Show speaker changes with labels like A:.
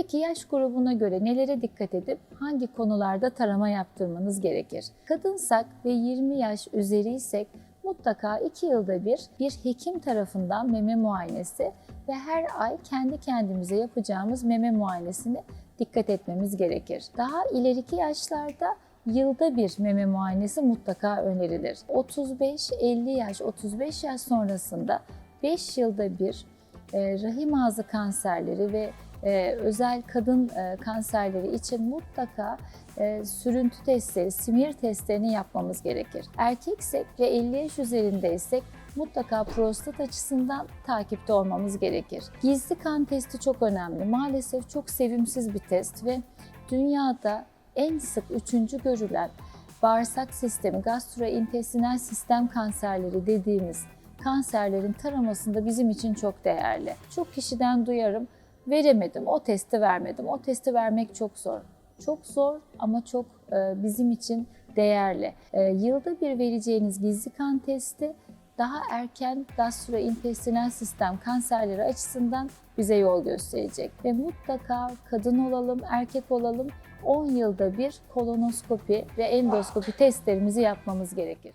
A: Peki yaş grubuna göre nelere dikkat edip hangi konularda tarama yaptırmanız gerekir? Kadınsak ve 20 yaş üzeriysek mutlaka 2 yılda bir bir hekim tarafından meme muayenesi ve her ay kendi kendimize yapacağımız meme muayenesine dikkat etmemiz gerekir. Daha ileriki yaşlarda yılda bir meme muayenesi mutlaka önerilir. 35-50 yaş, 35 yaş sonrasında 5 yılda bir rahim ağzı kanserleri ve e, özel kadın e, kanserleri için mutlaka e, sürüntü testleri, simir testlerini yapmamız gerekir. Erkeksek ve 50 yaş üzerindeysek mutlaka prostat açısından takipte olmamız gerekir. Gizli kan testi çok önemli. Maalesef çok sevimsiz bir test ve dünyada en sık üçüncü görülen bağırsak sistemi, gastrointestinal sistem kanserleri dediğimiz kanserlerin taramasında bizim için çok değerli. Çok kişiden duyarım, veremedim, o testi vermedim. O testi vermek çok zor. Çok zor ama çok e, bizim için değerli. E, Yılda bir vereceğiniz gizli kan testi daha erken gastrointestinal sistem kanserleri açısından bize yol gösterecek. Ve mutlaka kadın olalım, erkek olalım 10 yılda bir kolonoskopi ve endoskopi testlerimizi yapmamız gerekir.